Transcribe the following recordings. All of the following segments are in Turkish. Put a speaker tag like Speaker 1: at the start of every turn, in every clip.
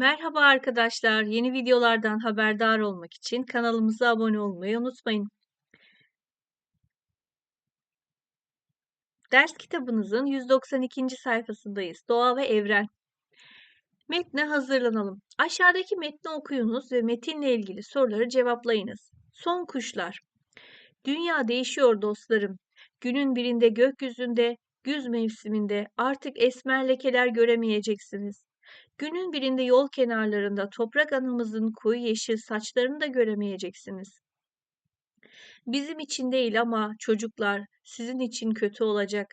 Speaker 1: Merhaba arkadaşlar. Yeni videolardan haberdar olmak için kanalımıza abone olmayı unutmayın. Ders kitabınızın 192. sayfasındayız. Doğa ve evren. Metne hazırlanalım. Aşağıdaki metni okuyunuz ve metinle ilgili soruları cevaplayınız. Son kuşlar. Dünya değişiyor dostlarım. Günün birinde gökyüzünde, güz mevsiminde artık esmer lekeler göremeyeceksiniz. Günün birinde yol kenarlarında toprak anamızın koyu yeşil saçlarını da göremeyeceksiniz. Bizim için değil ama çocuklar sizin için kötü olacak.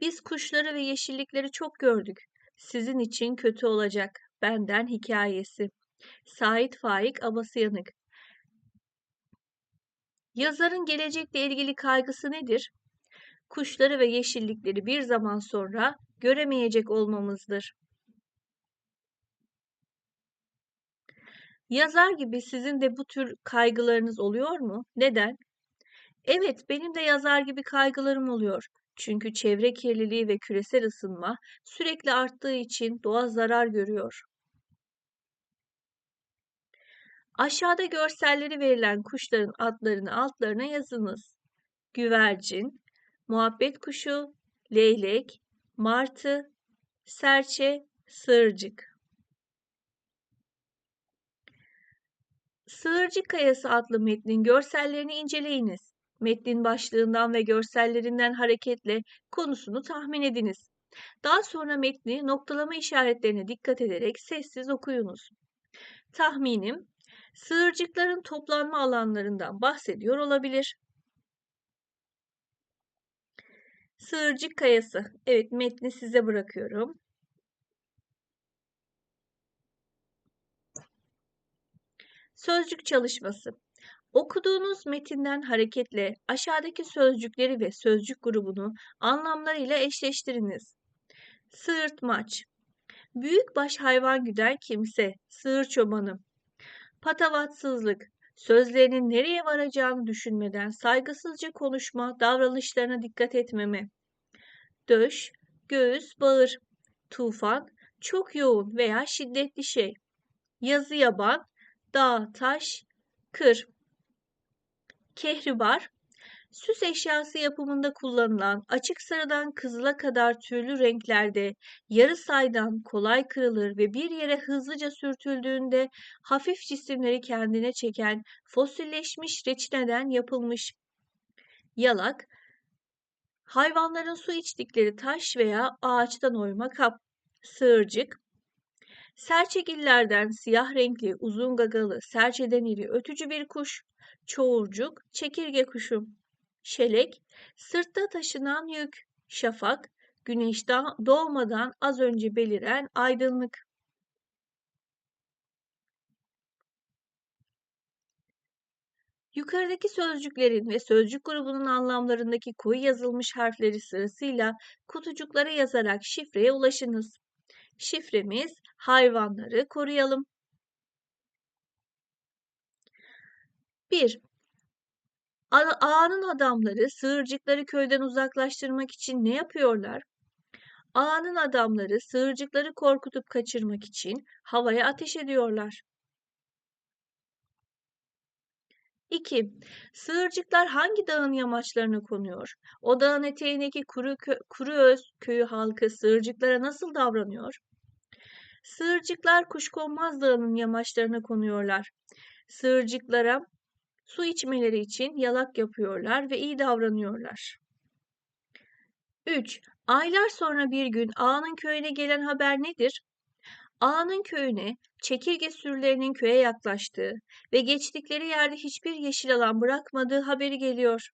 Speaker 1: Biz kuşları ve yeşillikleri çok gördük. Sizin için kötü olacak. Benden hikayesi. Sait Faik Abasıyanık Yazarın gelecekle ilgili kaygısı nedir? Kuşları ve yeşillikleri bir zaman sonra göremeyecek olmamızdır. Yazar gibi sizin de bu tür kaygılarınız oluyor mu? Neden? Evet, benim de yazar gibi kaygılarım oluyor. Çünkü çevre kirliliği ve küresel ısınma sürekli arttığı için doğa zarar görüyor. Aşağıda görselleri verilen kuşların adlarını altlarına yazınız. Güvercin, muhabbet kuşu, leylek, martı, serçe, sığırcık. Sığırcık Kayası adlı metnin görsellerini inceleyiniz. Metnin başlığından ve görsellerinden hareketle konusunu tahmin ediniz. Daha sonra metni noktalama işaretlerine dikkat ederek sessiz okuyunuz. Tahminim, sığırcıkların toplanma alanlarından bahsediyor olabilir. Sığırcık Kayası. Evet metni size bırakıyorum. Sözcük çalışması. Okuduğunuz metinden hareketle aşağıdaki sözcükleri ve sözcük grubunu anlamlarıyla eşleştiriniz. Sığırtmaç Büyükbaş hayvan güden kimse, sığır çobanı. Patavatsızlık Sözlerinin nereye varacağını düşünmeden saygısızca konuşma, davranışlarına dikkat etmeme. Döş, göğüs, bağır. Tufan, çok yoğun veya şiddetli şey. Yazı yaban, dağ, taş, kır. Kehribar, süs eşyası yapımında kullanılan açık sarıdan kızıla kadar türlü renklerde yarı saydan kolay kırılır ve bir yere hızlıca sürtüldüğünde hafif cisimleri kendine çeken fosilleşmiş reçineden yapılmış yalak, hayvanların su içtikleri taş veya ağaçtan oyma kap, sığırcık, Serçegillerden siyah renkli, uzun gagalı, serçeden iri, ötücü bir kuş, çoğurcuk, çekirge kuşu, şelek, sırtta taşınan yük, şafak, güneş doğmadan az önce beliren aydınlık. Yukarıdaki sözcüklerin ve sözcük grubunun anlamlarındaki koyu yazılmış harfleri sırasıyla kutucuklara yazarak şifreye ulaşınız. Şifremiz hayvanları koruyalım. 1. Ağanın adamları sığırcıkları köyden uzaklaştırmak için ne yapıyorlar? Ağanın adamları sığırcıkları korkutup kaçırmak için havaya ateş ediyorlar. 2. Sığırcıklar hangi dağın yamaçlarına konuyor? O dağın eteğindeki kuru, kö kuru öz köyü halkı sığırcıklara nasıl davranıyor? Sığırcıklar Kuşkonmaz Dağı'nın yamaçlarına konuyorlar. Sığırcıklara su içmeleri için yalak yapıyorlar ve iyi davranıyorlar. 3. Aylar sonra bir gün ağanın köyüne gelen haber nedir? Ağanın köyüne çekirge sürülerinin köye yaklaştığı ve geçtikleri yerde hiçbir yeşil alan bırakmadığı haberi geliyor.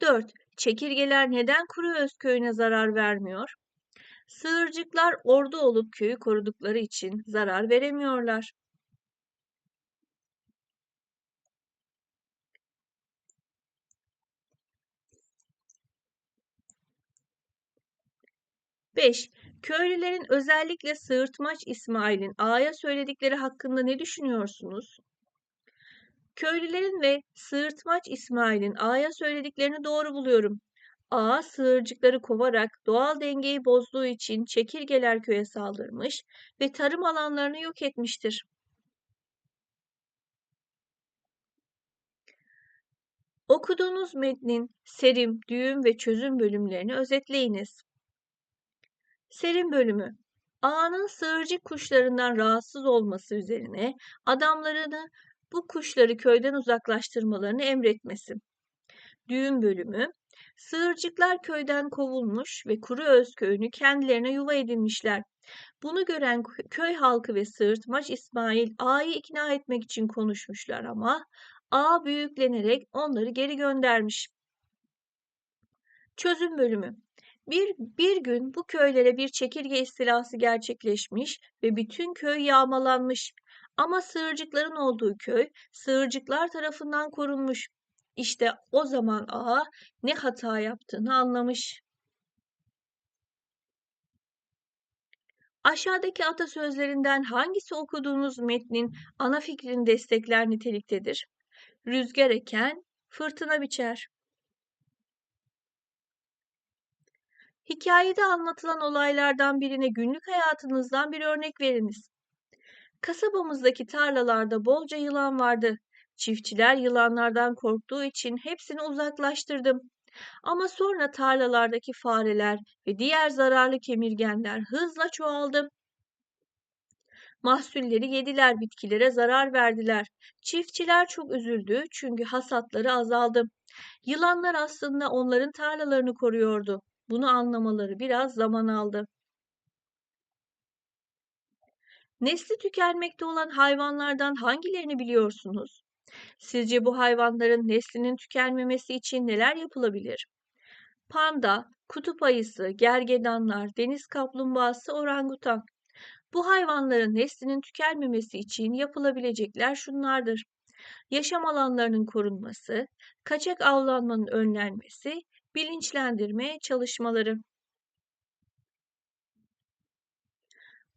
Speaker 1: 4. Çekirgeler neden Kuru Öz köyüne zarar vermiyor? Sığırcıklar ordu olup köyü korudukları için zarar veremiyorlar. Beş, köylülerin özellikle Sığırtmaç İsmail'in ağaya söyledikleri hakkında ne düşünüyorsunuz? Köylülerin ve Sığırtmaç İsmail'in ağaya söylediklerini doğru buluyorum. A sığırcıkları kovarak doğal dengeyi bozduğu için çekirgeler köye saldırmış ve tarım alanlarını yok etmiştir. Okuduğunuz metnin serim, düğüm ve çözüm bölümlerini özetleyiniz. Serim bölümü A'nın sığırcık kuşlarından rahatsız olması üzerine adamlarını bu kuşları köyden uzaklaştırmalarını emretmesi. Düğün bölümü Sığırcıklar köyden kovulmuş ve Kuru Öz köyünü kendilerine yuva edinmişler. Bunu gören köy halkı ve Sığırtmaç İsmail A'yı ikna etmek için konuşmuşlar ama A büyüklenerek onları geri göndermiş. Çözüm bölümü bir, bir gün bu köylere bir çekirge istilası gerçekleşmiş ve bütün köy yağmalanmış. Ama sığırcıkların olduğu köy sığırcıklar tarafından korunmuş. İşte o zaman ağa ne hata yaptığını anlamış. Aşağıdaki atasözlerinden hangisi okuduğunuz metnin ana fikrini destekler niteliktedir? Rüzgar eken, fırtına biçer. Hikayede anlatılan olaylardan birine günlük hayatınızdan bir örnek veriniz. Kasabamızdaki tarlalarda bolca yılan vardı. Çiftçiler yılanlardan korktuğu için hepsini uzaklaştırdım. Ama sonra tarlalardaki fareler ve diğer zararlı kemirgenler hızla çoğaldı. Mahsulleri yediler, bitkilere zarar verdiler. Çiftçiler çok üzüldü çünkü hasatları azaldı. Yılanlar aslında onların tarlalarını koruyordu. Bunu anlamaları biraz zaman aldı. Nesli tükenmekte olan hayvanlardan hangilerini biliyorsunuz? Sizce bu hayvanların neslinin tükenmemesi için neler yapılabilir? Panda, kutup ayısı, gergedanlar, deniz kaplumbağası, orangutan. Bu hayvanların neslinin tükenmemesi için yapılabilecekler şunlardır. Yaşam alanlarının korunması, kaçak avlanmanın önlenmesi, bilinçlendirme çalışmaları.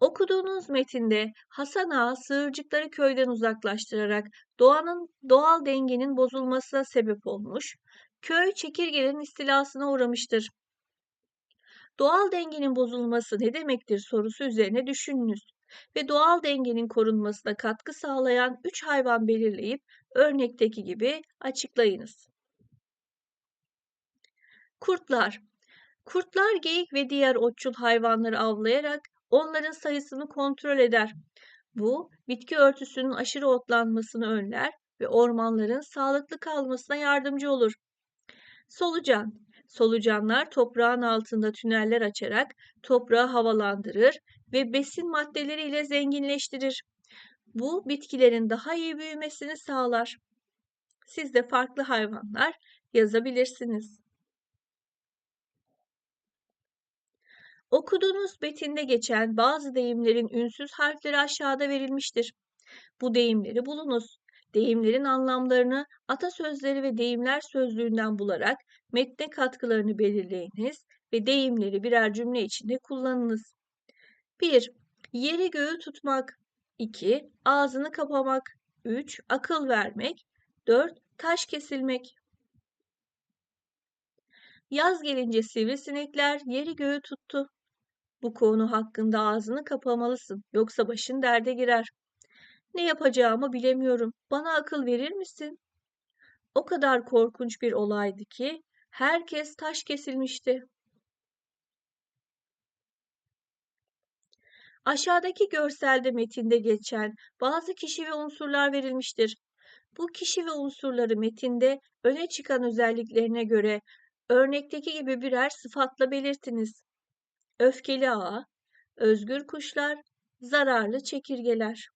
Speaker 1: Okuduğunuz metinde Hasan Ağa sığırcıkları köyden uzaklaştırarak doğanın doğal dengenin bozulmasına sebep olmuş, köy çekirgelerin istilasına uğramıştır. Doğal dengenin bozulması ne demektir sorusu üzerine düşününüz ve doğal dengenin korunmasına katkı sağlayan üç hayvan belirleyip örnekteki gibi açıklayınız. Kurtlar Kurtlar geyik ve diğer otçul hayvanları avlayarak onların sayısını kontrol eder. Bu, bitki örtüsünün aşırı otlanmasını önler ve ormanların sağlıklı kalmasına yardımcı olur. Solucan Solucanlar toprağın altında tüneller açarak toprağı havalandırır ve besin maddeleriyle zenginleştirir. Bu bitkilerin daha iyi büyümesini sağlar. Siz de farklı hayvanlar yazabilirsiniz. Okuduğunuz metinde geçen bazı deyimlerin ünsüz harfleri aşağıda verilmiştir. Bu deyimleri bulunuz. Deyimlerin anlamlarını atasözleri ve deyimler sözlüğünden bularak metne katkılarını belirleyiniz ve deyimleri birer cümle içinde kullanınız. 1. Yeri göğü tutmak 2. Ağzını kapamak 3. Akıl vermek 4. Taş kesilmek Yaz gelince sivrisinekler yeri göğü tuttu. Bu konu hakkında ağzını kapamalısın, yoksa başın derde girer. Ne yapacağımı bilemiyorum. Bana akıl verir misin? O kadar korkunç bir olaydı ki herkes taş kesilmişti. Aşağıdaki görselde metinde geçen bazı kişi ve unsurlar verilmiştir. Bu kişi ve unsurları metinde öne çıkan özelliklerine göre örnekteki gibi birer sıfatla belirtiniz öfkeli ağa, özgür kuşlar, zararlı çekirgeler.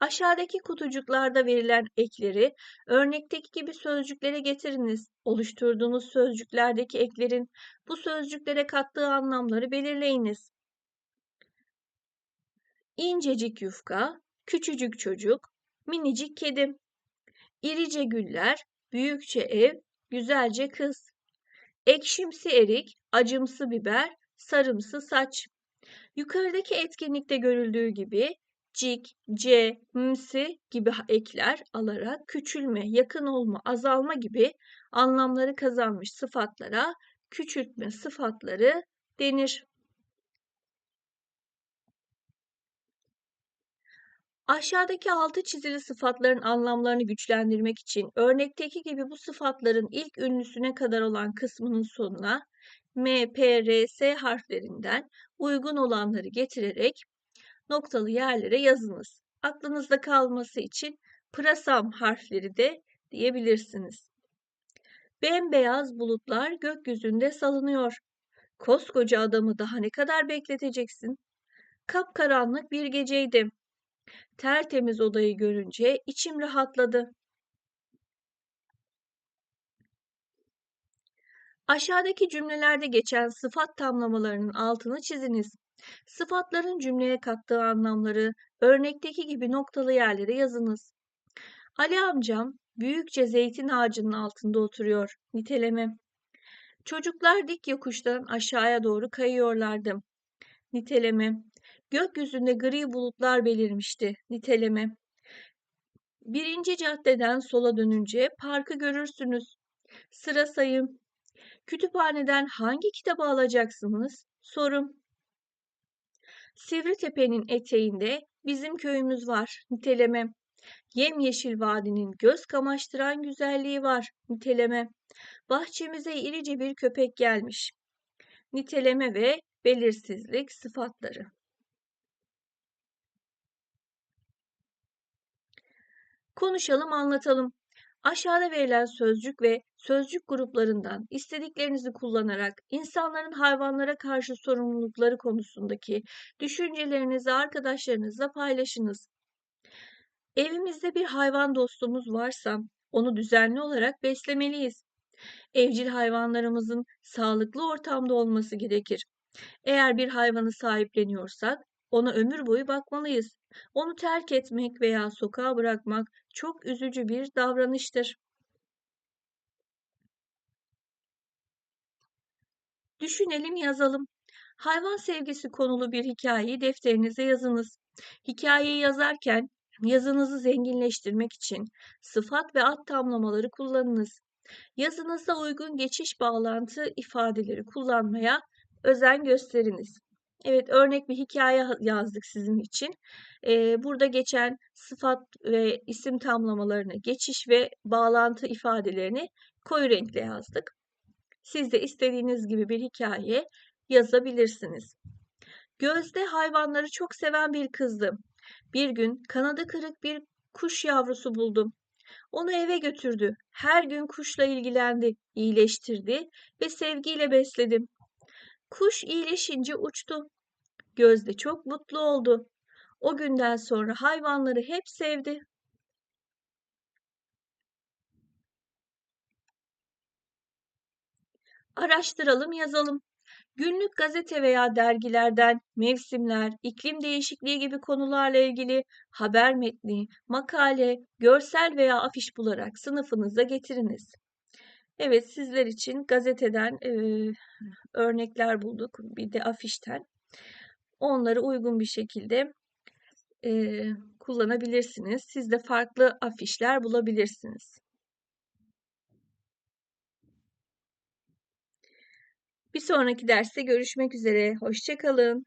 Speaker 1: Aşağıdaki kutucuklarda verilen ekleri örnekteki gibi sözcüklere getiriniz. Oluşturduğunuz sözcüklerdeki eklerin bu sözcüklere kattığı anlamları belirleyiniz. İncecik yufka, küçücük çocuk, minicik kedim. İrice güller, büyükçe ev, güzelce kız. Ekşimsi erik, acımsı biber, sarımsı saç. Yukarıdaki etkinlikte görüldüğü gibi cik, c, msi gibi ekler alarak küçülme, yakın olma, azalma gibi anlamları kazanmış sıfatlara küçültme sıfatları denir. Aşağıdaki altı çizili sıfatların anlamlarını güçlendirmek için örnekteki gibi bu sıfatların ilk ünlüsüne kadar olan kısmının sonuna M, P, R, S harflerinden uygun olanları getirerek noktalı yerlere yazınız. Aklınızda kalması için pırasam harfleri de diyebilirsiniz. Bembeyaz bulutlar gökyüzünde salınıyor. Koskoca adamı daha ne kadar bekleteceksin? Kapkaranlık bir geceydi. Tertemiz odayı görünce içim rahatladı. Aşağıdaki cümlelerde geçen sıfat tamlamalarının altını çiziniz. Sıfatların cümleye kattığı anlamları örnekteki gibi noktalı yerlere yazınız. Ali amcam büyükçe zeytin ağacının altında oturuyor. Niteleme. Çocuklar dik yokuştan aşağıya doğru kayıyorlardı. Niteleme. Gökyüzünde gri bulutlar belirmişti. Niteleme. Birinci caddeden sola dönünce parkı görürsünüz. Sıra sayım. Kütüphaneden hangi kitabı alacaksınız? Sorum. Sivritepe'nin eteğinde bizim köyümüz var. Niteleme. Yemyeşil vadinin göz kamaştıran güzelliği var. Niteleme. Bahçemize irice bir köpek gelmiş. Niteleme ve belirsizlik sıfatları. Konuşalım, anlatalım. Aşağıda verilen sözcük ve sözcük gruplarından istediklerinizi kullanarak insanların hayvanlara karşı sorumlulukları konusundaki düşüncelerinizi arkadaşlarınızla paylaşınız. Evimizde bir hayvan dostumuz varsa onu düzenli olarak beslemeliyiz. Evcil hayvanlarımızın sağlıklı ortamda olması gerekir. Eğer bir hayvanı sahipleniyorsak ona ömür boyu bakmalıyız. Onu terk etmek veya sokağa bırakmak çok üzücü bir davranıştır. Düşünelim, yazalım. Hayvan sevgisi konulu bir hikayeyi defterinize yazınız. Hikayeyi yazarken yazınızı zenginleştirmek için sıfat ve ad tamlamaları kullanınız. Yazınızda uygun geçiş bağlantı ifadeleri kullanmaya özen gösteriniz. Evet, örnek bir hikaye yazdık sizin için. Ee, burada geçen sıfat ve isim tamlamalarını, geçiş ve bağlantı ifadelerini koyu renkle yazdık. Siz de istediğiniz gibi bir hikaye yazabilirsiniz. Gözde hayvanları çok seven bir kızdı. Bir gün kanadı kırık bir kuş yavrusu buldum. Onu eve götürdü. Her gün kuşla ilgilendi, iyileştirdi ve sevgiyle besledim. Kuş iyileşince uçtu. Gözde çok mutlu oldu. O günden sonra hayvanları hep sevdi. Araştıralım, yazalım. Günlük gazete veya dergilerden mevsimler, iklim değişikliği gibi konularla ilgili haber metni, makale, görsel veya afiş bularak sınıfınıza getiriniz. Evet, sizler için gazeteden e, örnekler bulduk, bir de afişten. Onları uygun bir şekilde e, kullanabilirsiniz. Siz de farklı afişler bulabilirsiniz. Bir sonraki derste görüşmek üzere. Hoşçakalın.